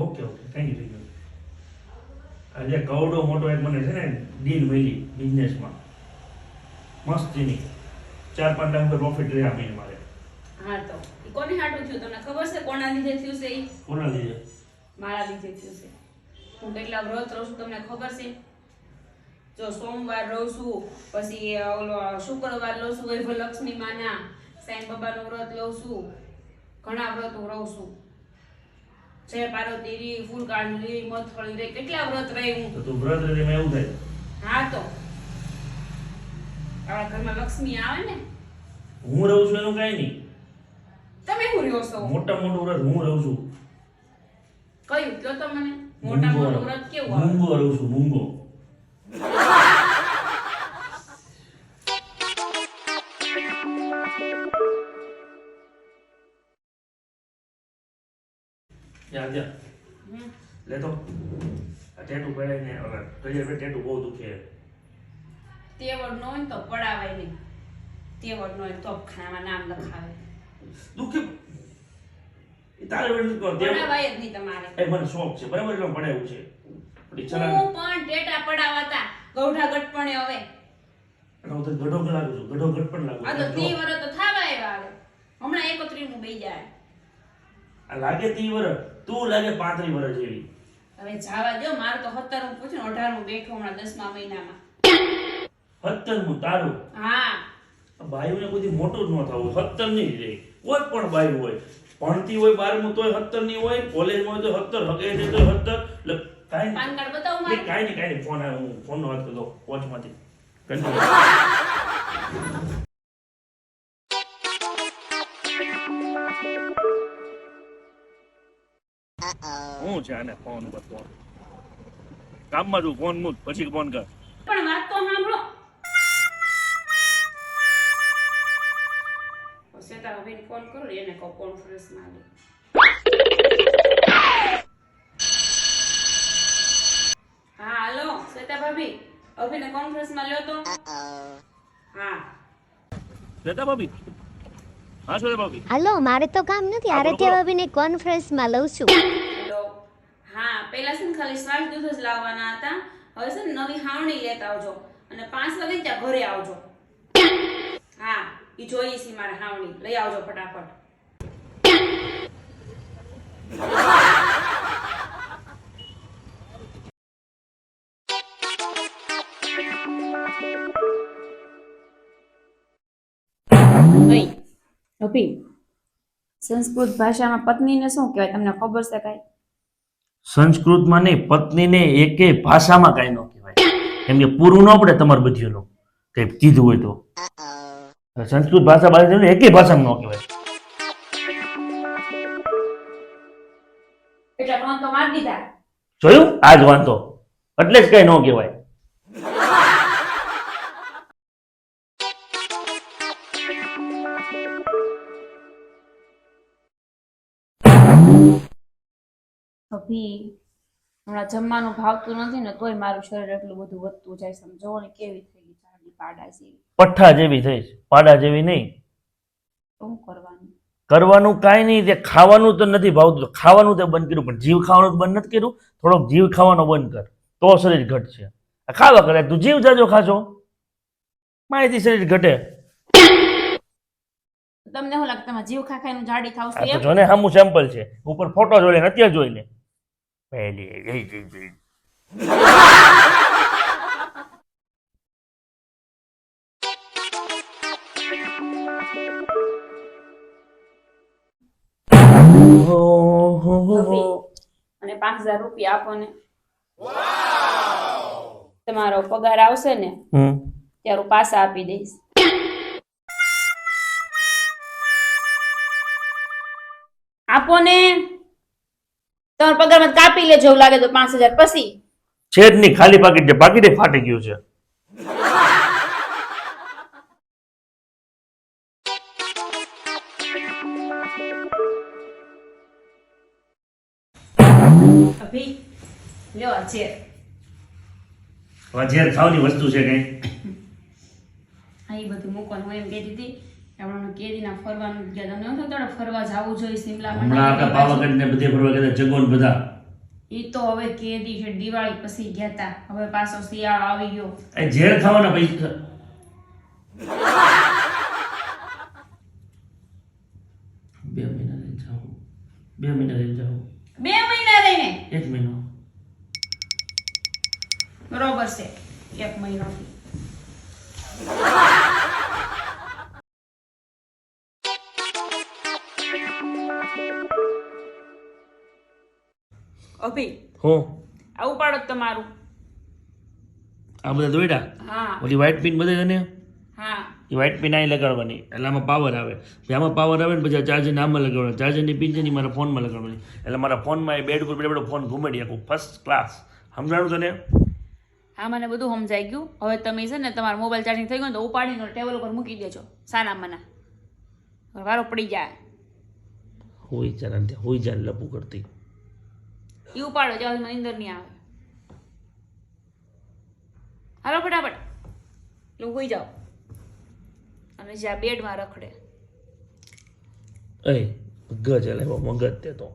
Okay okay thank you thank you આજે કવડો મોટો એક મને છે ને ડીલ મળી બિઝનેસમાં મસ્તીની ચાર પાંચ ટાઈમ પ્રોફિટ રહ્યા મહિને મારે હા તો. કોને હાટું થયું તમને ખબર છે કોના લીધે થયું છે ઈ કોના લીધે? મારા લીધે થયું છે. હું કેટલા વ્રત રહું છું તમને ખબર છે? જો સોમવાર રહું છું પછી ઓલો શુક્રવાર લઉં છું વૈભવલક્ષ્મી માના સાંઈ બાબાનું વ્રત લઉં છું. ઘણા વ્રત હું રહું છું. જય પાર્વતી રી ફૂલકાંડલી મથળી રે કેટલા વ્રત રહી હું તો તું વ્રત રહે એવું થાય. હા તો. આપણા ઘરમાં લક્ષ્મી આવે ને? હું રહું છું એનું કઈ નહીં. તમે હું રહ્યો છો? મોટા મોટું વ્રત હું રહું છું. કયું? કયો તો મને? મોટા મોટો મોટું વ્રત કેવું મૂંગો રહું છું મૂંગો. જા હમ. લેતો આ ટેટુ પહેરાઈને હવે કહીએ ભાઈ ટેટુ બહુ દુખે તેવડ નો તો પડાવાય નહીં તેવડ નો તો ખાનામાં નામ લખાવે દુખે તારે કરવાનું. તે- પડાવાય જ નહીં તમારે એ મને શોખ છે બરાબર એટલે પડાયું છે પણ ચલાવે હું પણ ટેટા પડાવાતા ગૌઢા પણ હવે હું તો ગઢો લાગુ છું ગઢો ગટ પણ લાગુ આ તો તે વર તો થાવા આવ્યા હમણાં એકત્રી નું બેઈ જાય આ લાગે તી વર તું લાગે પાંત્રી વર જેવી. હવે જાવા દો મારે તો સત્તર હું પૂછું અઢાર હું બેઠો હમણાં દસમા મહિનામાં. સત્તરમું તારું? હા. બાયુને બધી મોટું ન થવું સત્તર નહીં રે કોઈ પણ બાયુ હોય. ભણતી હોય બારમું તોય સત્તરની હોય કોલેજમાં હોય તો સત્તર હગે છે તો સત્તર. એટલે કાંઈ પાન કાર્ડ બતાવું મારે. કાંઈ નહીં કાંઈ નહીં ફોન આવ્યો હું ફોનનો વાત કરતો કોચમાંથી કન્ટિન્યુ હું છે આને ફોન ઉપર ફોન કામમાં છું ફોન મૂક પછી ફોન કર. પણ વાત તો સાંભળો. સેતા ફોન કરો એને કહો કોન્ફરન્સમાં લે હા હાલો શ્વેતા ભાભી અભિને કોન્ફરન્સમાં લ્યો તો. હા. શ્વેતા ભાભી? હા ભાભી. હાલો મારે તો કામ નથી. આરત્ય. ભાભીને કોન્ફરન્સમાં લઉં છું. હેલો હા પેલા છે ને ખાલી શ્વાસ દૂધ જ લાવવાના હતા. હવે છે ને નવી હાવણી લેતા આવજો અને પાંચ વાગે ત્યાં ઘરે આવજો. હા એ જોઈએ છે મારે હાવણી. લઈ આવજો ફટાફટ. સંસ્કૃત ભાષામાં પત્નીને શું કહેવાય? તમને ખબર છે કાંઈ? સંસ્કૃતમાં નહીં પત્નીને એકે ભાષામાં કાંઈ ન કહેવાય. કેમ કે પૂરું ન પડે તમારે બધીઓનું કંઈ કીધું હોય તો. સંસ્કૃત ભાષા બાજુ એકે ભાષામાં ન કહેવાય. જોયું? આ જ વાંધો. એટલે જ કઈ ન કહેવાય. અભી હમણાં જમવાનું ભાવતું નથી ને તોય મારું શરીર એટલું બધું વધતું જાય સમજો ને કેવી થઈ ગઈ જાડી પાડા જેવી. પઠ્ઠા જેવી થઈ પાડા જેવી નહીં. શું કરવાનું? કરવાનું કાંઈ નહીં તે ખાવાનું તો નથી ભાવતું. ખાવાનું તે બંધ કર્યું પણ જીવ ખાવાનું બંધ નથી કર્યું. થોડોક જીવ ખાવાનો બંધ કર. તો શરીર ઘટશે. ખાવા કરે તું જીવ જાજો ખાશો. માહિતી શરીર ઘટે. તમને શું લાગે તમે જીવ ખા ખાઈને જાડી થાવ છો તો ને સામું સેમ્પલ છે. ઉપર ફોટો જોઈ લે અત્યારે જોઈ લે. પહેલી અને પાંચ હજાર રૂપિયા આપો ને. તમારો પગાર આવશે ને હમ. ત્યારે પાસા પાછા આપી દઈશ. આપો ને. તમારા પગારમાં કાપી લેજો એવું લાગે તો પાંચ હજાર પછી. છે જ નહીં ખાલી પાકીટ છે પાકીટ ફાટી ગયું છે. અભી લ્યો આ છે ઝેર ખાવાની વસ્તુ છે કઈ અહીં બધું મૂકવાનું હું એમ કહેતી હતી. કે હમણાં કેરીના ફરવાનું ગયા તમને નહોતું તારે ફરવા જવું જોઈએ શિમલા હમણાં આપણે પાવાગઢ ને બધે ફરવા ગયા જગોન બધા. ઈ તો હવે કેદી છે દિવાળી પછી ગયા હવે પાછો શિયાળો આવી ગયો. એ ઝેર ખાવાના પૈસા. બે મહિના લઈને બે મહિના લઈ જાઓ બે મહિના લઈને? એક મહિનો. બરોબર છે. એક મહિનો. અભી. હો. આવું પાડો જ તમારું. આ બધા દોડ્યા હા. ઓલી વ્હાઈટ પિન બધે તને હા. એ વ્હાઈટ પિન અહીં લગાડવાની. એટલે આમાં પાવર આવે. પછી આમાં પાવર આવે ને પછી ચાર્જર આમાં લગાડવાનું. ચાર્જરની પિન છે ને મારા ફોનમાં લગાડવાની. એટલે મારા ફોનમાં એ બેડ ઉપર બેડ ફોન ઘૂમડી આખું. ફર્સ્ટ ક્લાસ સમજાણું તને? હા મને બધું સમજાઈ ગયું. હવે તમે છે ને તમારો મોબાઈલ ચાર્જિંગ થઈ ગયો ને તો ઉપાડીને ટેબલ ઉપર મૂકી દેજો. સાના મના. વારો પડી જાય. હોઈ ચાલ હોય હોઈ ચાલ લપુ કરતી. એ ઉપાડો સુધી મને નીંદર નહીં આવે. હાલો ફટાફટ. એટલે જાઓ. અને જ્યાં બેડમાં રખડે. એ ગજ એટલે મગજ તે તો.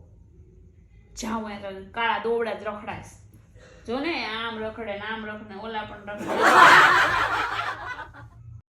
જાઉં એ કાળા દોવડા જ રખડાશ જો ને આમ રખડે ને આમ રખડે ઓલા પણ રખડે.